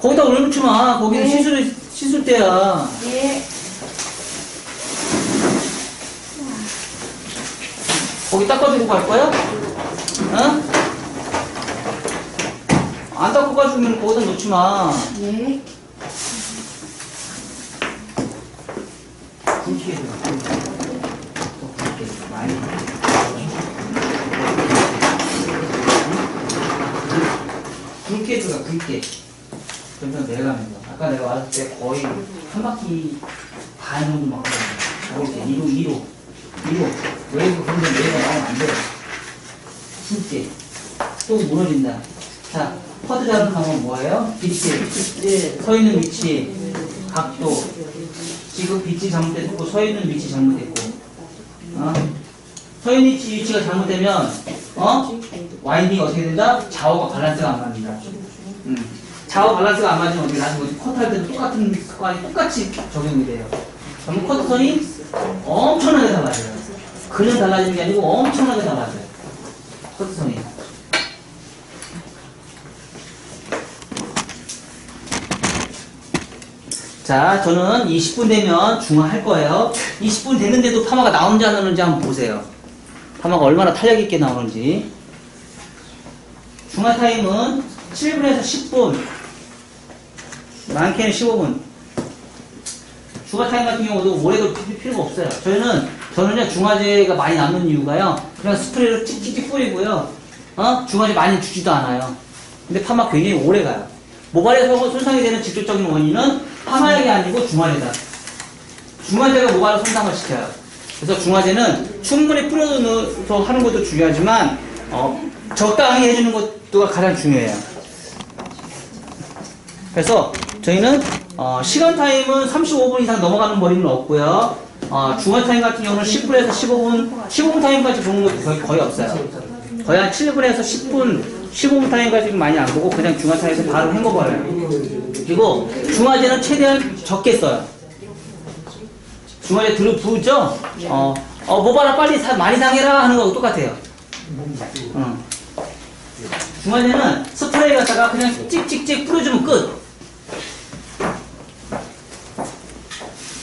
거기다 올려놓지 마. 거기는 네. 시술, 시술 때야. 예. 거기 닦아주고 갈 거야? 어? 안 닦고 가주면 거기다 놓지 마. 예. 굵게 해줘라, 굵게. 점점 내려가면서. 아까 내가 왔을 때 거의 한 바퀴 반 정도 막 거든요. 이렇게 2로, 2로. 2로. 여기서 점점 내려가면 안 돼요. 굵게. 또 무너진다. 자, 퍼드 잡는 방법은 뭐예요? 빛을. 네. 서 있는 위치, 각도, 지금 빛이 잘못됐고 서 있는 위치 잘못됐고, 어? 서 있는 위치, 위치가 잘못되면 어? 와인딩이 어떻게 된다? 좌우가 밸런스가 안 맞는다. 음. 좌우 밸런스가 안 맞으면 어떻게 나중에 커트할 때도 똑같은 습관이 똑같이 적용이 돼요. 그러면 커트선이 엄청나게 달라져요. 그냥 달라지는 게 아니고 엄청나게 달라져요. 커트선이. 자, 저는 20분 되면 중화 할 거예요. 20분 됐는데도 파마가 나오는지 안 나오는지 한번 보세요. 파마가 얼마나 탄력 있게 나오는지. 중화 타임은 7분에서 10분. 많게는 15분. 중화 타임 같은 경우도 오래 걸릴 필요가 없어요. 저희는, 저는요, 중화제가 많이 남는 이유가요. 그냥 스프레이로 찍찍찍 뿌리고요. 어? 중화제 많이 주지도 않아요. 근데 파마 굉장히 오래 가요. 모발에서 손상이 되는 직접적인 원인은 파마약이 아니고 중화제다. 중화제가 모발을 손상을 시켜요. 그래서 중화제는 충분히 뿌려서 하는 것도 중요하지만 어, 적당히 해주는 것도 가장 중요해요. 그래서 저희는 어, 시간 타임은 35분 이상 넘어가는 머리는 없고요. 어, 중화 타임 같은 경우는 10분에서 15분, 15분 타임까지 보는 것도 거의, 거의 없어요. 거의 한 7분에서 10분, 15분 타임까지 많이 안 보고 그냥 중화 타임에서 바로 헹궈버려요. 그리고 중화제는 최대한 적게 써요. 중화제 들어 부죠? 어, 어, 모바라 빨리 사, 많이 상해라 하는 거하고 똑같아요. 어. 중화제는 스프레이 갖다가 그냥 찍찍찍 뿌려주면 끝.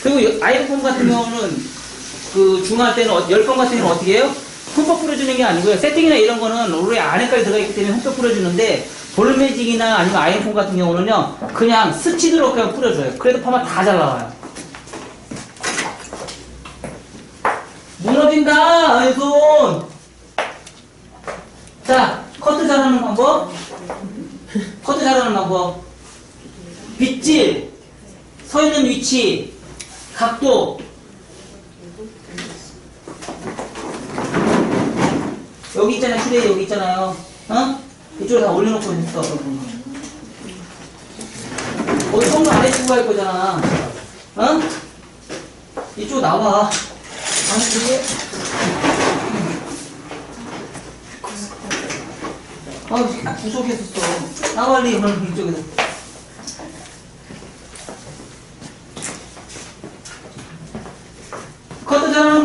그리고 아이폰 같은 경우는 그 중화할 때는 10번 같은 경우는 어떻게 해요? 흠뻑 뿌려주는 게 아니고요. 세팅이나 이런 거는 원래 안에까지 들어가 있기 때문에 흠뻑 뿌려주는데 볼매직이나 아니면 아이폰 같은 경우는요. 그냥 스치도록 그냥 뿌려줘요. 그래도 파마 다 잘 나와요. 무너진다! 아이 손! 자, 커트 잘하는 방법. 커트 잘하는 방법. 빗질, 서 있는 위치, 각도. 여기 있잖아요, 휴대 여기 있잖아요. 어? 이쪽에 다 올려놓고 있어. 거기 성도 안 해주고 갈 거잖아. 어? 이쪽 나와. 아니, 그게. 아, 구석했었어. 나와, 빨리, 이쪽에서. 커트 잘하는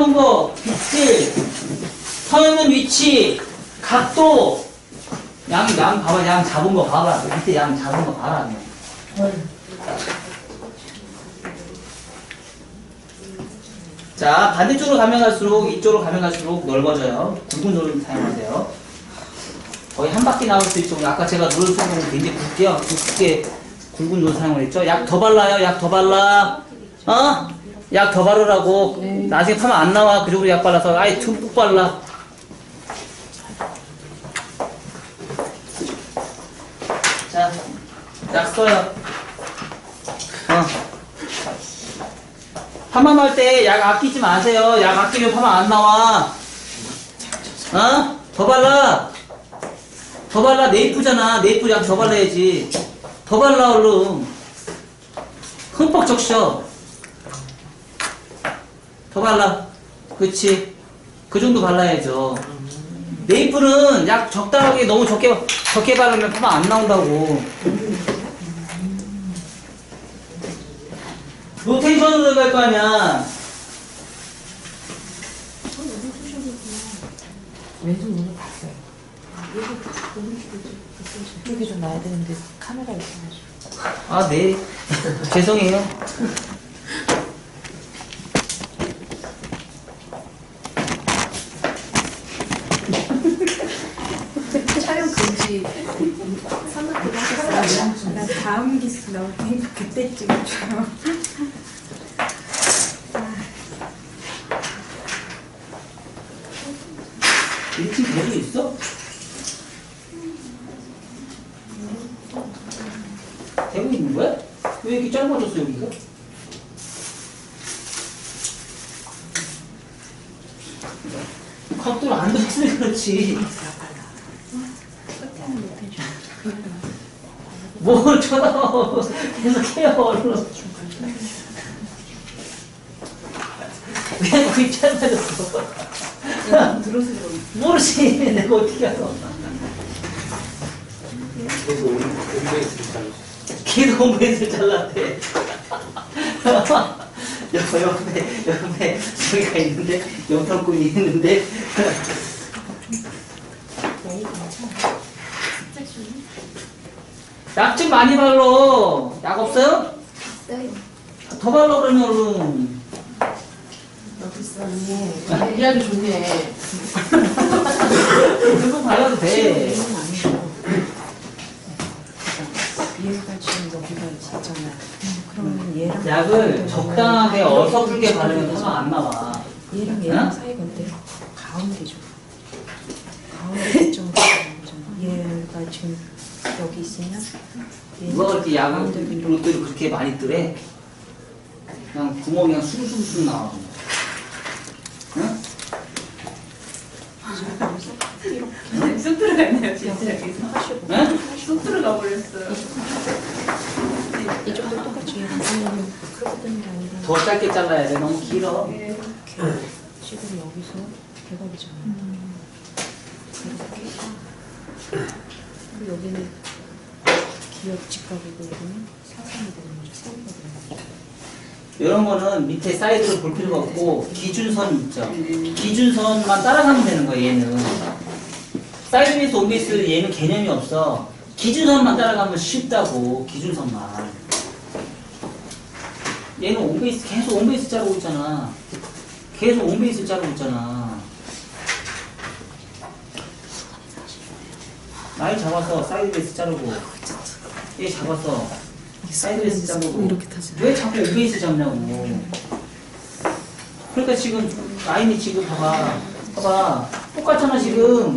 방법, 빗질, 서 있는 위치, 각도, 양, 양 봐봐, 양 잡은 거 봐봐. 밑에 양 잡은 거 봐라. 자, 반대쪽으로 가면 갈수록, 이쪽으로 가면 갈수록 넓어져요. 굵은 노를 사용하세요. 거의 한 바퀴 나올 수 있죠. 아까 제가 노를 사용하면 굉장히 굵게요. 굵게 굵은 노를 사용을 했죠. 약 더 발라요, 약 더 발라. 어? 약 더 바르라고. 나중에 파면 안 나와. 그 정도 약 발라서. 아예 듬뿍 발라. 자, 약 써요. 어. 파마할 때 약 아끼지 마세요. 약 아끼면 파마 안 나와. 어? 더 발라. 더 발라. 네이프잖아. 네이프 약 더 발라야지. 더 발라, 얼른. 흠뻑 적셔. 더 발라. 그치. 그 정도 발라야죠. 네이프는 약 적당하게 너무 적게, 적게 바르면 파마 안 나온다고. 로테이션으로 갈 거 아니야. 왼손 눈을 봤어요. 이쪽에도 놔야 되는데 카메라 있어가지고. 아, 네. 죄송해요. 금지 산업부가 하셨어요. 나 다음 기수 나올 테니까 그때 찍어줘요. 팀 배도 있어? 되고 있는 거야? 왜 이렇게 짧아졌어, 여기가? 각도를 안 뒀으니 그렇지. 뭘 쳐다봐. 계속 해요, 얼른. 왜 거기 짧아졌어? 들어서 모르지. 내가 어떻게 알아. 그래서 공부했을 때 걔도 공부해서 잘났대. 옆에, 옆에, 옆에, 저기가 있는데, 연평군이 있는데, 약 좀 많이 발라. 약 없어요? 네. 더 발라, 그러면 얼른. 이해하기 좋네. 금방 발라도 돼. 얘가 지금 여기가 있잖아. 그러면 얘랑 약을 적당하게 어설프게 바르면 화가 안 나와. 얘랑 얘랑 응? 사이가 어때? 가운데죠. 가운데 좀 가운데잖아. 얘가 지금 여기 있으면 얘는 누가 그렇게 이렇게 로또를 그렇게 많이 뜨래? 그냥 구멍이 그냥 숭숭숭 나와. 응? 쑥 들어갔네요, 진짜 여기서. 하시고 응? 쑥 들어가 버렸어요. 이쪽도 똑같이 얘랑 사이는 그렇게 되는 게 아니라 더 짧게 잘라야 돼. 너무 길어. 네. 이렇게 지금 여기서 대박이잖아. 이렇게 그리고 여기는 기업 직각이고 여기는 사선이 되는 거죠. 사이가 되는 거죠. 이런 거는 밑에 사이드로 볼 필요가 없고 기준선 있죠. 기준선만 따라가면 되는 거예요. 얘는 사이드 베이스, 온 베이스 얘는 개념이 없어. 기준선만 따라가면 쉽다고 기준선만. 얘는 온 베이스 계속 온 베이스 자르고 있잖아. 계속 온 베이스 자르고 있잖아. 나이 잡아서 사이드 베이스 자르고 얘 잡아서 사이드 베이스 자르고 이렇게 타지. 왜 자꾸 오베이스 잡냐고. 그러니까 지금 라인이 지금 봐봐. 봐봐. 똑같잖아 지금.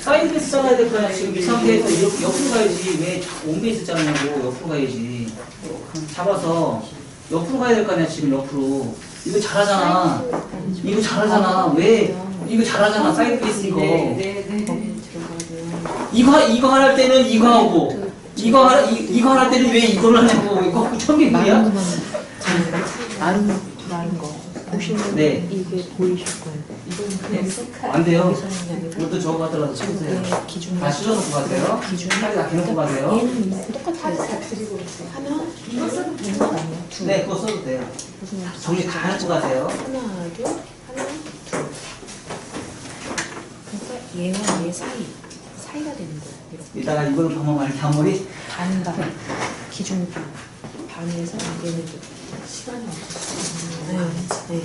사이드 베이스 잡아야 될 거야. 지금 이 상태에서 이렇게 옆으로 가야지. 왜 온베이스 잡냐고. 옆으로 가야지. 잡아서 옆으로 가야 될 거 아니야 지금 옆으로. 이거 잘하잖아. 이거 잘하잖아. 왜? 이거 잘하잖아. 사이드 베이스 이거. 네, 네. 들어가야 돼요. 이거 이거 할 때는 이거 하고 이거 할 이, 이거 할 때는 왜 이걸 하냐고 이거 천개구리야? 마른 마른 거 보시면 네. 이게 보이실 거예요. 이건 그냥 안 돼요. 이것도 저거 쳐주세요. 내 기준 다 씻어놓고 가세요. 기준 팔이 다 개놓고 가세요. 얘는 똑같아요. 하나 이거 써도 되는 거 아니에요? 둘. 네, 그거 써도 돼요. 정리 다 해놓고 가세요. 하나 둘 하나 둘. 그러니까 얘와 얘 사이 사이가 되는 거예요. 이렇게 이따가 이걸 말이 앞머리 반반 기준 반 반에서 얘는 또 시간이 없어서 네, 네.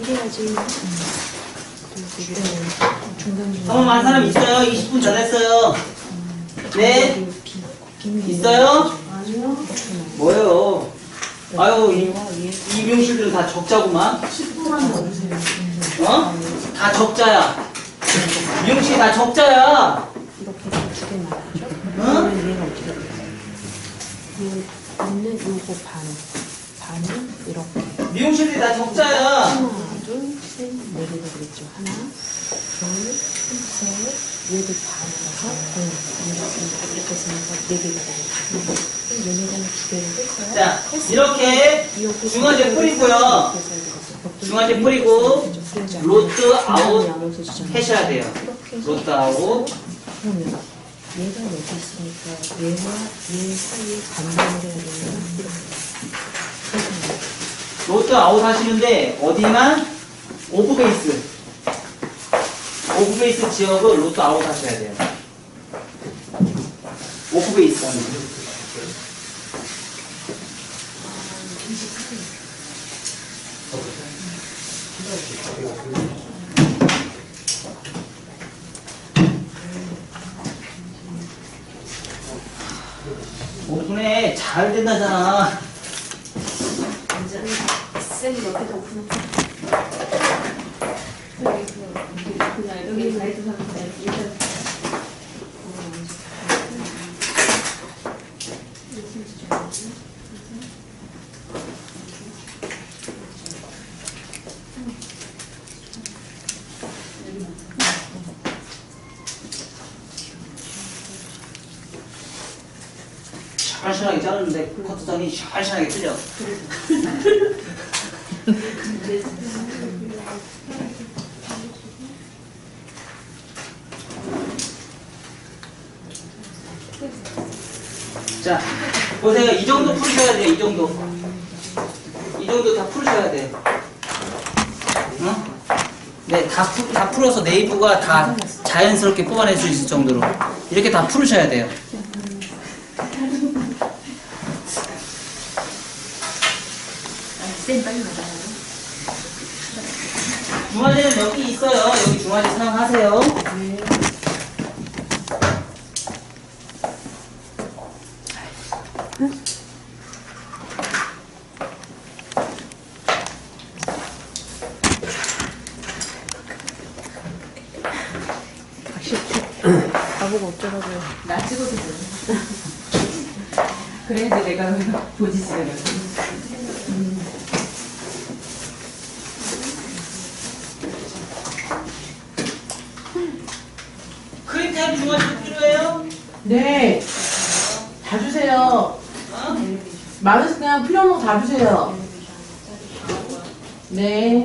이래야지 음. 중간 만 사람 있어요? 20분 전했어요. 네? 있어요? 아니요. 뭐예요? 아유 이, 얘와 얘이 미용실들은 다 적자구만. 10분만 넣어주세요. 어? 다 적자야. 미용실 다 적자야. 이렇게 해서 두개 나왔죠? 응? 얘가 어떻게 돼요? 얘는 요거 반 반은 이렇게 미용 실이 다 적자야. 하나 둘 셋 네 개가 되겠죠 하나 둘 셋 얘도 반이라서 응 이렇게 이렇게 했으니까 네 개가 되겠죠 그럼 얘네들은 두 개를 뺐어요 자. 이렇게 중화제 해서 뿌리고요. 해서 중화제 뿌리고? 로트 아웃. 하셔야 돼요. 로트 아웃. 그러면 얘가 여기 있으니까 얘와 얘 사이에 반반을 해야 그래서 로트 아웃 하시는데 어디만 오브 베이스. 오프 베이스 지역을 로또 아웃 하셔야 돼요. 오프 베이스. 오픈해 잘 된다잖아. 쌤이 옆에서 오픈해. 여기 가이드 상태 일단 시원시원하게 자르는데 커트선이 시원시원하게 틀려. 자, 보세요. 이 정도 풀으셔야 돼요. 이 정도. 이 정도 다 풀으셔야 돼요. 어? 네, 다, 풀, 다 풀어서 네이버가 다 자연스럽게 뽑아낼 수 있을 정도로. 이렇게 다 풀으셔야 돼요. 쌤 빨리 나가요. 중화제는 여기 있어요. 여기 중화제 사용하세요. 나보고 어쩌라고요. 나 찍어도 돼. 그래야지 내가 보지시를 크림타임 중화제 필요해요? 네. 다 주세요. 어? 주세요. 네.